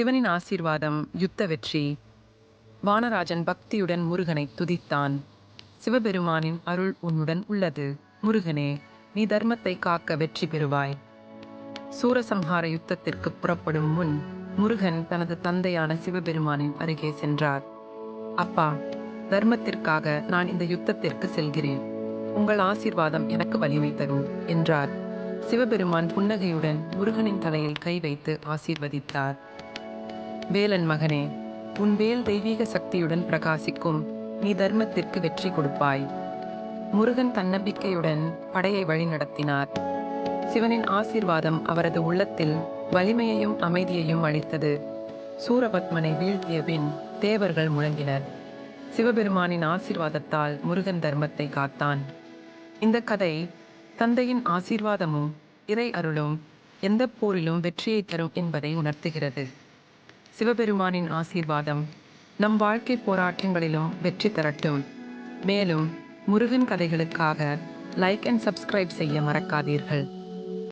சிவனின் ஆசீர்வாதம் யுத்த வெற்றி. வானராஜன் பக்தியுடன் முருகனை துதித்தான். சிவபெருமானின் அருள் உன்னுடன் உள்ளது. முருகனே நீ தர்மத்தை காக்க வெற்றி பெறுவாய். சூரசம்ஹார யுத்தத்திற்கு புறப்படும் முன் முருகன் தனது தந்தையான சிவபெருமானின் அருகே சென்றார். அப்பா தர்மத்திற்காக நான் இந்த யுத்தத்திற்கு செல்கிறேன். உங்கள் ஆசீர்வாதம் எனக்கு வலிமை தரும் என்றார். சிவபெருமான் புன்னகையுடன் முருகனின் தலையில் கை வைத்து ஆசீர்வதித்தார். வேலன் மகனே உன் வேல் தெய்வீக சக்தியுடன் பிரகாசிக்கும் நீ தர்மத்திற்கு வெற்றி கொடுப்பாய். முருகன் தன்னம்பிக்கையுடன் படையை வழிநடத்தினார் சிவனின் ஆசீர்வாதம் அவரது உள்ளத்தில் வலிமையையும் அமைதியையும் அளித்தது. சூரபத்மனை வீழ்த்திய பின் தேவர்கள் முழங்கினர். சிவபெருமானின் ஆசீர்வாதத்தால் முருகன் தர்மத்தை காத்தான். இந்த கதை தந்தையின் ஆசீர்வாதமும் இறை அருளும் எந்த போரிலும் வெற்றியை தரும் என்பதை உணர்த்துகிறது. சிவபெருமானின் ஆசீர்வாதம் நம் வாழ்க்கை போராட்டங்களிலும் வெற்றி தரட்டும். மேலும் முருகன் கதைகளுக்காக லைக் அண்ட் சப்ஸ்கிரைப் செய்ய மறக்காதீர்கள்.